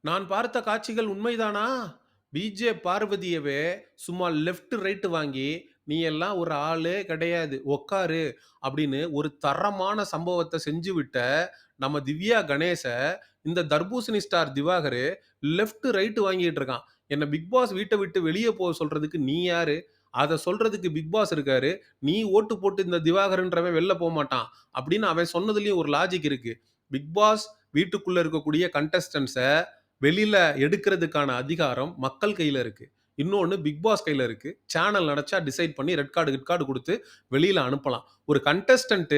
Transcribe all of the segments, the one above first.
நான் பார்த்த காட்சிகள் உண்மைதானா? பிஜே பார்வதியவே சும்மா லெஃப்ட், ரைட் வாங்கி, "நீ எல்லாம் ஒரு ஆளே கிடையாது. உட்காரு" அப்படின்னு ஒரு தரமான சம்பவத்த செஞ்சுவிட்ட நம்ம திவ்யா கணேச, இந்த தர்பூசணி ஸ்டார் திவாகரு லெஃப்ட், ரைட்டு வாங்கிட்டு இருக்கான். என்னை பிக் பாஸ் வீட்டை விட்டு வெளியே போக சொல்றதுக்கு நீ யாரு? அதை சொல்றதுக்கு பிக் பாஸ் இருக்காரு. நீ ஓட்டு போட்டு இந்த திவாகர்ன்றவன் வெளில போக மாட்டான் அப்படின்னு அவன் சொன்னதுலயும் ஒரு லாஜிக் இருக்கு. பிக் பாஸ் வீட்டுக்குள்ள இருக்கக்கூடிய கண்டஸ்டன்ஸை வெளியில எடுக்கிறதுக்கான அதிகாரம் மக்கள் கையில இருக்கு. இன்னொன்று பிக் பாஸ் கையில் இருக்குது சேனல் நினச்சா டிசைட் பண்ணி ரெட் கார்டு, கிட் கார்டு கொடுத்து வெளியில் அனுப்பலாம். ஒரு கண்டஸ்டன்ட்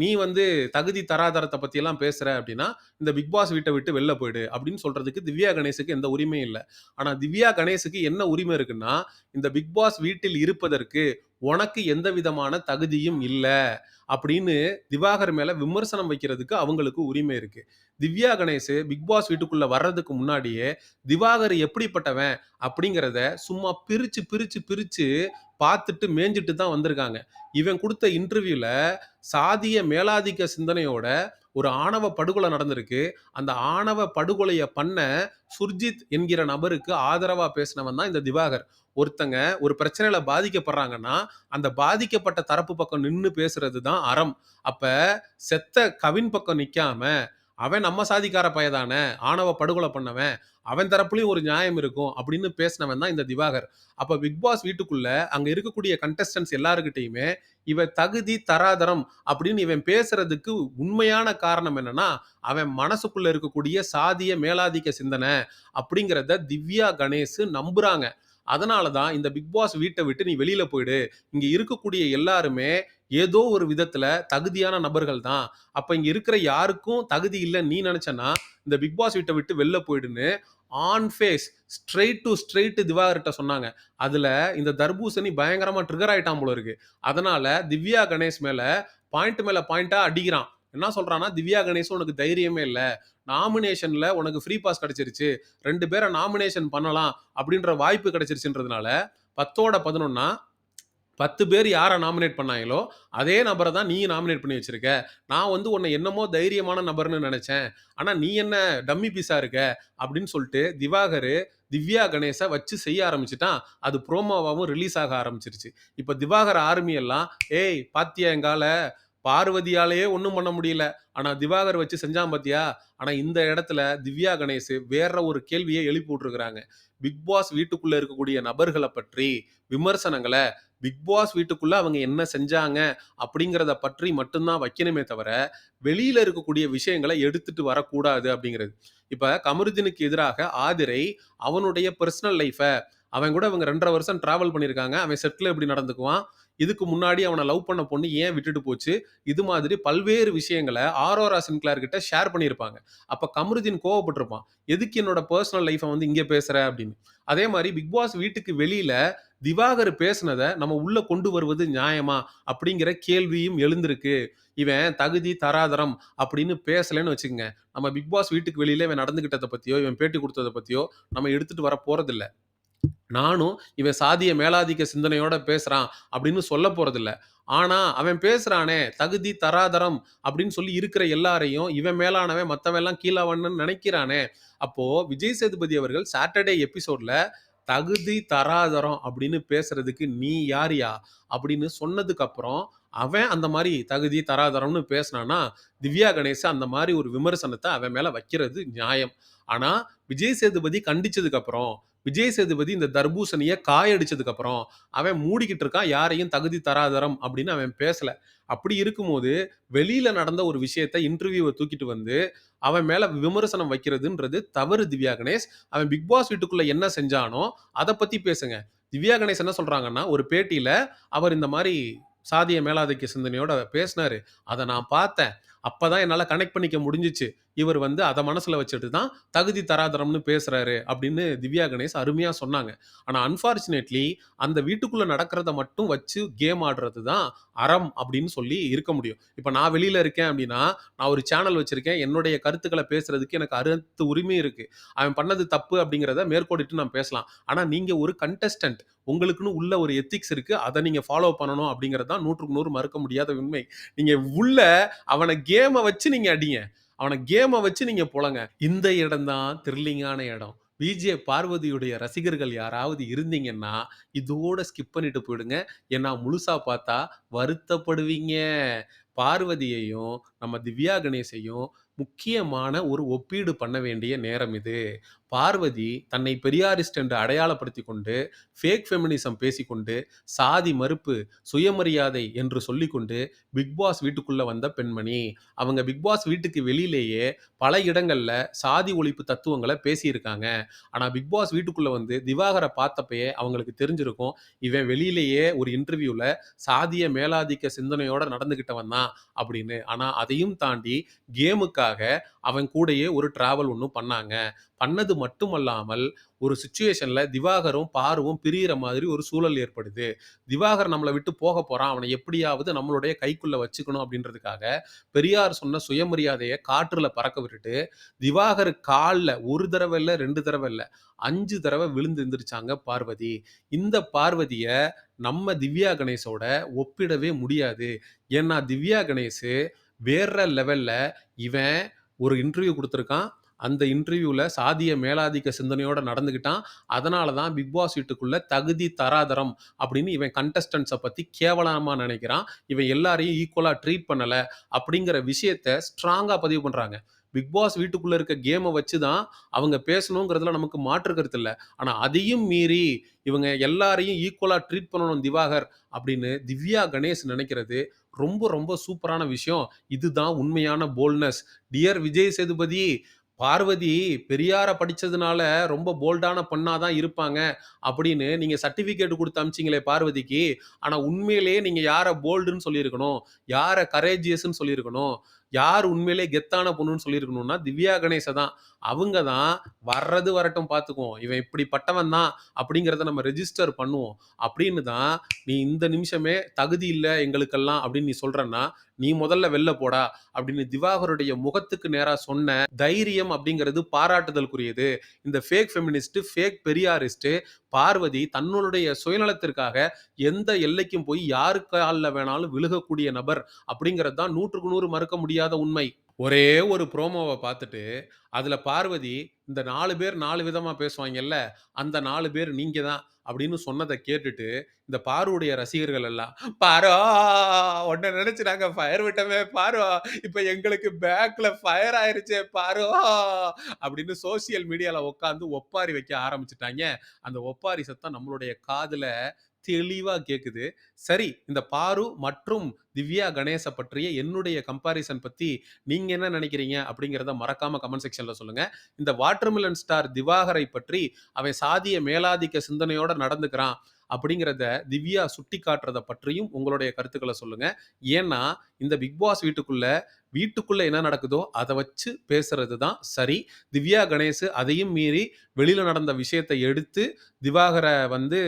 நீ வந்து தகுதி தராதரத்தை பற்றியெல்லாம் பேசுகிற அப்படின்னா இந்த பிக் பாஸ் வீட்டை விட்டு வெளில போயிடு அப்படின்னு சொல்கிறதுக்கு திவ்யா கணேஷுக்கு எந்த உரிமையும் இல்லை ஆனால் திவ்யா கணேஷுக்கு என்ன உரிமை இருக்குன்னா, இந்த பிக் பாஸ் வீட்டில் இருப்பதற்கு உனக்கு எந்த விதமான தகுதியும் இல்லை அப்படின்னு திவாகர் மேல விமர்சனம் வைக்கிறதுக்கு அவங்களுக்கு உரிமை இருக்கு. திவ்யா கணேஷ் பிக் பாஸ் வீட்டுக்குள்ள வர்றதுக்கு முன்னாடியே, திவாகர் எப்படிப்பட்டவன் அப்படிங்கிறத சும்மா பிரிச்சு, பிரிச்சு, பிரிச்சு பார்த்துட்டு மேய்ஞ்சுட்டு தான் வந்திருக்காங்க. இவன் கொடுத்த இன்டர்வியூல சாதிய மேலாதிக்க சிந்தனையோட ஒரு ஆணவ படுகொலை நடந்திருக்கு. அந்த ஆணவ படுகொலையை பண்ண சுர்ஜித் என்கிற நபருக்கு ஆதரவா பேசினவன் தான் இந்த திவாகர். ஒருத்தங்க ஒரு பிரச்சனையில பாதிக்கப்படுறாங்கன்னா, அந்த பாதிக்கப்பட்ட தரப்பு பக்கம் நின்று பேசுறது தான் அறம். அப்ப செத்த கவின் பக்கம் நிக்காம, அவன் நம்ம சாதிக்கார பயதானே ஆணவ படுகொலை பண்ணவன். அவன் தரப்புலையும் ஒரு நியாயம் இருக்கும் அப்படின்னு பேசினவன் தான் இந்த திவாகர். அப்போ பிக் பாஸ் வீட்டுக்குள்ள அங்க இருக்கக்கூடிய கண்டஸ்டன்ஸ் எல்லாருக்கிட்டையுமே இவன் தகுதி, தராதரம் அப்படின்னு இவன் பேசுறதுக்கு உண்மையான காரணம் என்னன்னா, அவன் மனசுக்குள்ள இருக்கக்கூடிய சாதிய மேலாதிக்க சிந்தனை அப்படிங்கிறத திவ்யா கணேஷ் நம்புறாங்க. அதனால தான் இந்த பிக் பாஸ் வீட்டை விட்டு நீ வெளியில போயிடு. இங்க இருக்கக்கூடிய எல்லாருமே ஏதோ ஒரு விதத்துல தகுதியான நபர்கள் தான். அப்ப இங்க இருக்கிற யாருக்கும் தகுதி இல்லை நீ நெனச்சன்னா, இந்த பிக் பாஸ் வீட்டை விட்டு வெளில போயிடுன்னு on face straight to straight திவாகர்கிட்ட சொன்னாங்க. அதுல இந்த தர்பூசணி பயங்கரமா ட்ரிகர் ஆயிட்டான் போல இருக்கு. அதனால திவ்யா கணேஷ் மேல பாயிண்ட் மேல பாயிண்ட்டாக அடிக்கிறான். என்ன சொல்கிறான்னா "திவ்யா கணேசன் உனக்கு தைரியமே இல்லை. நாமினேஷனில் உனக்கு ஃப்ரீ பாஸ் கிடச்சிருச்சு. ரெண்டு பேரை நாமினேஷன் பண்ணலாம் அப்படின்ற வாய்ப்பு கிடச்சிருச்சுன்றதுனால பத்தோட பதினொன்னா பத்து பேர் யாரை நாமினேட் பண்ணாங்களோ, அதே நபரை தான் நீ நாமினேட் பண்ணி வச்சிருக்க. நான் வந்து உன்னை என்னமோ தைரியமான நபர்னு நினச்சேன். ஆனால் நீ என்ன டம்மி பீஸாக இருக்க" அப்படின்னு சொல்லிட்டு திவாகரு திவ்யா கணேசை வச்சு செய்ய ஆரம்பிச்சுட்டான். அது ப்ரோமோவாகவும் ரிலீஸ் ஆக ஆரம்பிச்சிருச்சு. இப்போ திவாகர் ஆர்மி எல்லாம், "ஏய் பாத்தியா எங்கால? பார்வதியாலயே ஒன்றும் பண்ண முடியல. ஆனால் திவாகர் வச்சு செஞ்சான் பாத்தியா?" ஆனால் இந்த இடத்துல திவ்யா கணேஷ் வேற ஒரு கேள்வியை எழுப்பி விட்டுருக்குறாங்க பிக் பாஸ் வீட்டுக்குள்ளே இருக்கக்கூடிய நபர்களை பற்றி விமர்சனங்களை பிக் பாஸ் வீட்டுக்குள்ளே அவங்க என்ன செஞ்சாங்க அப்படிங்கிறத பற்றி மட்டும்தான் வைக்கணுமே தவிர, வெளியில் இருக்கக்கூடிய விஷயங்களை எடுத்துட்டு வரக்கூடாது அப்படிங்கிறது. இப்போ கமருதீனுக்கு எதிராக ஆதிரை அவனுடைய பர்சனல் லைஃப்பை அவன் கூட இவங்க 2 1/2 வருஷம் ட்ராவல் பண்ணியிருக்காங்க. அவன் செட்டில் எப்படி நடந்துக்குவான்? இதுக்கு முன்னாடி அவனை லவ் பண்ண பொண்ணு ஏன் விட்டுட்டு போச்சு? இது மாதிரி பல்வேறு விஷயங்களை ஆரோரா சின்கிளார் கிட்ட ஷேர் பண்ணியிருப்பாங்க. அப்போ கமருதீன் கோவப்பட்டிருப்பான். "எதுக்கு என்னோட பர்சனல் லைஃப்பை வந்து இங்கே பேசுகிற அப்படின்னு. அதே மாதிரி பிக் பாஸ் வீட்டுக்கு வெளியில திவாகர் பேசுனதை நம்ம உள்ள கொண்டு வருவது நியாயமா? அப்படிங்கிற கேள்வியும் எழுந்திருக்கு. இவன் தகுதி, தராதரம் அப்படின்னு பேசலன்னு வச்சுக்கோங்க நம்ம பிக் பாஸ் வீட்டுக்கு வெளியில இவன் நடந்துகிட்டதை பத்தியோ, இவன் பேட்டி கொடுத்ததை பத்தியோ நம்ம எடுத்துட்டு வர போகிறதில்ல நானும் இவன் சாதிய மேலாதிக்க சிந்தனையோட பேசுகிறான் அப்படின்னு சொல்ல போகிறதில்ல ஆனால் அவன் பேசுகிறானே தகுதி, தராதரம் அப்படின்னு சொல்லி இருக்கிற எல்லாரையும் இவன் மேலானவன், மற்றவெல்லாம் கீழாவன்னு நினைக்கிறானே. அப்போது விஜய் சேதுபதி அவர்கள் சாட்டர்டே எபிசோடில் தகுதி, தராதரம் அப்படின்னு பேசுறதுக்கு நீ யாரியா? அப்படின்னு சொன்னதுக்கு அப்புறம், அவன் அந்த மாதிரி தகுதி, தராதரம்னு பேசினான்னா திவ்யா கணேஷ் அந்த மாதிரி ஒரு விமர்சனத்தை அவன் மேலே வைக்கிறது நியாயம். ஆனால் விஜய் சேதுபதி கண்டிச்சதுக்கு அப்புறம், விஜய் சேதுபதி இந்த தர்பூசணியை காயடிச்சதுக்கு அப்புறம், அவன் மூடிக்கிட்டு இருக்கான். யாரையும் தகுதி, தராதரம் அப்படின்னு அவன் பேசல. அப்படி இருக்கும்போது, வெளியில நடந்த ஒரு விஷயத்த இன்டர்வியூவை தூக்கிட்டு வந்து, அவன் மேல விமர்சனம் வைக்கிறதுன்றது தவறு திவ்யா கணேஷ். அவன் பிக் பாஸ் வீட்டுக்குள்ள என்ன செஞ்சானோ, அதை பத்தி பேசுங்க. திவ்யா கணேஷ் என்ன சொல்றாங்கன்னா, ஒரு பேட்டியில அவர் இந்த மாதிரி சாதிய மேலாதிக்க சிந்தனையோட பேசினாரு. அதை நான் பார்த்தேன். அப்பதான் என்னால் கனெக்ட் பண்ணிக்க முடிஞ்சிச்சு இவர் வந்து அதை மனசில் வச்சுட்டு தான் தகுதி தராதரம்னு பேசுகிறாரு அப்படின்னு திவ்யா கணேஷ் அருமையாக சொன்னாங்க. ஆனால் அன்ஃபார்ச்சுனேட்லி அந்த வீட்டுக்குள்ளே நடக்கிறத மட்டும் வச்சு கேம் ஆடுறது தான் அறம் அப்படின்னு சொல்லி இருக்க முடியும். இப்போ நான் வெளியில் இருக்கேன் அப்படின்னா, நான் ஒரு சேனல் வச்சுருக்கேன் என்னுடைய கருத்துக்களை பேசுகிறதுக்கு எனக்கு அறுத்து உரிமை இருக்குது அவன் பண்ணது தப்பு அப்படிங்கிறத மேற்கோடிட்டு நான் பேசலாம். ஆனால் நீங்கள் ஒரு கண்டஸ்டன்ட். உங்களுக்குன்னு உள்ள ஒரு எத்திக்ஸ் இருக்குது அதை நீங்கள் ஃபாலோ பண்ணணும் அப்படிங்கிறது தான் 100க்கு 100 மறுக்க முடியாத உண்மை. நீங்கள் உள்ள அவனை கேமை வச்சு நீங்க அடிங்க. அவனை கேமை வச்சு நீங்க புலங்க இந்த இடம் தான் த்ரில்லிங்கான இடம். விஜே பார்வதியுடைய ரசிகர்கள் யாராவது இருந்தீங்கன்னா, இதோட ஸ்கிப் பண்ணிட்டு போயிடுங்க. ஏன்னா முழுசா பார்த்தா வருத்தப்படுவீங்க. பார்வதியையும், நம்ம திவ்யா கணேசையும் முக்கியமான ஒரு ஒப்பீடு பண்ண வேண்டிய நேரம் இது. பார்வதி தன்னை பெரியாரிஸ்ட் என்று அடையாளப்படுத்தி கொண்டு, ஃபேக் ஃபெமினிசம் பேசிக்கொண்டு, சாதி மறுப்பு, சுயமரியாதை என்று சொல்லிக்கொண்டு, பிக் பாஸ் வந்த பெண்மணி. அவங்க பிக் பாஸ் வீட்டுக்கு வெளியிலேயே பல இடங்களில் சாதி ஒழிப்பு தத்துவங்களை பேசியிருக்காங்க. ஆனால் பிக் பாஸ் வந்து திவாகரை பார்த்தப்பயே அவங்களுக்கு தெரிஞ்சிருக்கும். இவன் வெளியிலேயே ஒரு இன்டர்வியூவில் சாதிய மேலாதிக்க சிந்தனையோடு நடந்துக்கிட்டவன் தான் அப்படின்னு. ஆனால் அதையும் தாண்டி கேமுக்காக அவன் கூடயே ஒரு டிராவல் ஒன்றும் பண்ணாங்க. பண்ணது மட்டுமல்லாமல் ஒரு சுச்சுவேஷனில் திவாகரும், பாருவும் பிரியிற மாதிரி ஒரு சூழல் ஏற்படுது. திவாகர் நம்மளை விட்டு போக போகிறான் அவனை எப்படியாவது நம்மளுடைய கைக்குள்ளே வச்சுக்கணும் அப்படின்றதுக்காக, பெரியார் சொன்ன சுயமரியாதையை காற்றில் பறக்க விட்டுட்டு, திவாகர் காலில் ஒரு தடவை இல்லை ரெண்டு தடவ இல்லை அஞ்சு தடவை விழுந்து எந்திரிச்சாங்க பார்வதி. இந்த பார்வதியை நம்ம திவ்யா கணேஷோட ஒப்பிடவே முடியாது. ஏன்னா திவ்யா கணேஷு வேற லெவல்ல இவன் ஒரு இன்டர்வியூ கொடுத்துருக்கான். அந்த இன்டர்வியூவில் சாதிய மேலாதிக்க சிந்தனையோட நடந்துக்கிட்டான். அதனால தான் பிக் பாஸ் வீட்டுக்குள்ள தகுதி தராதரம் அப்படின்னு இவன் கண்டஸ்டன்ஸை பற்றி கேவலமாக நினைக்கிறான். இவன் எல்லாரையும் ஈக்குவலாக ட்ரீட் பண்ணலை அப்படிங்கிற விஷயத்த ஸ்ட்ராங்காக பதிவு பண்ணுறாங்க பிக் பாஸ் வீட்டுக்குள்ள இருக்க கேமை வச்சு தான் அவங்க பேசணுங்கிறதுல நமக்கு மாற்று கருத்து இல்லை ஆனா அதையும் மீறி இவங்க எல்லாரையும் ஈக்குவலா ட்ரீட் பண்ணணும் திவாகர் அப்படின்னு திவ்யா கணேஷ் நினைக்கிறது ரொம்ப ரொம்ப சூப்பரான விஷயம். இதுதான் உண்மையான போல்ட்னஸ். டியர் விஜய் சேதுபதி, பார்வதி பெரியார படிச்சதுனால ரொம்ப போல்டான பெண்ணா தான் இருப்பாங்க அப்படின்னு நீங்க சர்டிபிகேட் கொடுத்து அமிச்சிங்களே பார்வதிக்கு. ஆனா உண்மையிலேயே நீங்க யார போல்டுன்னு சொல்லியிருக்கணும். யார கரேஜியஸ்ன்னு சொல்லியிருக்கணும். யார் உண்மையிலேயே கெத்தான பொண்ணுன்னு சொல்லியிருக்கணும்னா திவ்யா கணேச தான். அவங்க தான் வர்றது வரட்டும் பார்த்துக்குவோம். இவன் இப்படிப்பட்டவன் தான் அப்படிங்கிறத நம்ம ரெஜிஸ்டர் பண்ணுவோம். அப்படின்னு தான் நீ இந்த நிமிஷமே தகுதி இல்லை எங்களுக்கெல்லாம் அப்படின்னு நீ சொல்றன்னா, நீ முதல்ல வெளில போடா அப்படின்னு திவாகருடைய முகத்துக்கு நேரா சொன்ன தைரியம் அப்படிங்கிறது பாராட்டுதலுக்குரியது. இந்த fake feminist, fake Periyarist Parvathy தன்னுடைய சுயநலத்திற்காக எந்த எல்லைக்கும் போய் யாரு காலில் வேணாலும் விழுகக்கூடிய நபர் அப்படிங்கிறது தான் 100க்கு 100 மறுக்க முடியாத உண்மை. ஒரே ஒரு ப்ரோமோவ பார்த்துட்டு, அதுல பார்வதி இந்த 4 பேர் 4 விதமா பேசுவாய்ங்கல்ல, அந்த 4 பேர் நீங்க தான் அப்படின்னு சொன்னத கேட்டுட்டு, இந்த பாருவுடைய ரசிகர்கள் எல்லாம், "பாரோ! உன்ன நினச்சி நாங்க ஃபயர் விட்டோமே பாரு, இப்ப எங்களுக்கு பேக்ல ஃபயர் ஆயிருச்சே பாரு" அப்படின்னு சோசியல் மீடியால உட்காந்து ஒப்பாரி வைக்க ஆரம்பிச்சுட்டாய்ங்க. அந்த ஒப்பாரி சத்தம் நம்மளுடைய காதுல தெளிவா கேக்குது. சரி, இந்த பாரு மற்றும் திவ்யா கணேச பற்றிய என்னுடைய கம்பாரிசன் பத்தி நீங்க என்ன நினைக்கிறீங்க அப்படிங்கிறத மறக்காம கமெண்ட் செக்ஷன்ல சொல்லுங்க. இந்த வாட்டர்மிலன் ஸ்டார் திவாகரை பற்றி அவன் சாதிய மேலாதிக்க சிந்தனையோட நடந்துக்கிறான் அப்படிங்கிறத திவ்யா சுட்டிக்காட்டுறத பற்றியும் உங்களுடைய கருத்துக்களை சொல்லுங்க. ஏன்னா, இந்த பிக் பாஸ் வீட்டுக்குள்ள வீட்டுக்குள்ள என்ன நடக்குதோ அதை வச்சு பேசுறது தான் சரி. திவ்யா கணேஷ் அதையும் மீறி வெளியில நடந்த விஷயத்தை எடுத்து திவாகரை வந்து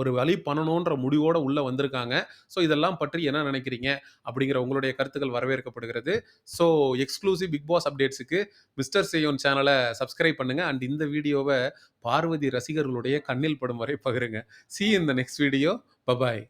ஒரு வழி பண்ணணுன்ற முடிவோட உள்ள வந்திருக்காங்க. ஸோ இதெல்லாம் பற்றி என்ன நினைக்கிறீங்க அப்படிங்கிற உங்களுடைய கருத்துக்கள் வரவேற்கப்படுகிறது. ஸோ எக்ஸ்க்ளூசிவ் பிக் பாஸ் அப்டேட்ஸுக்கு மிஸ்டர் சேயோன் சேனலை சப்ஸ்கிரைப் பண்ணுங்க. அண்ட் இந்த வீடியோவை பார்வதி ரசிகர்களுடைய கண்ணில் படும் வரை பகிருங்க. சி இந்த இன் நெக்ஸ்ட் வீடியோ. பபாய்.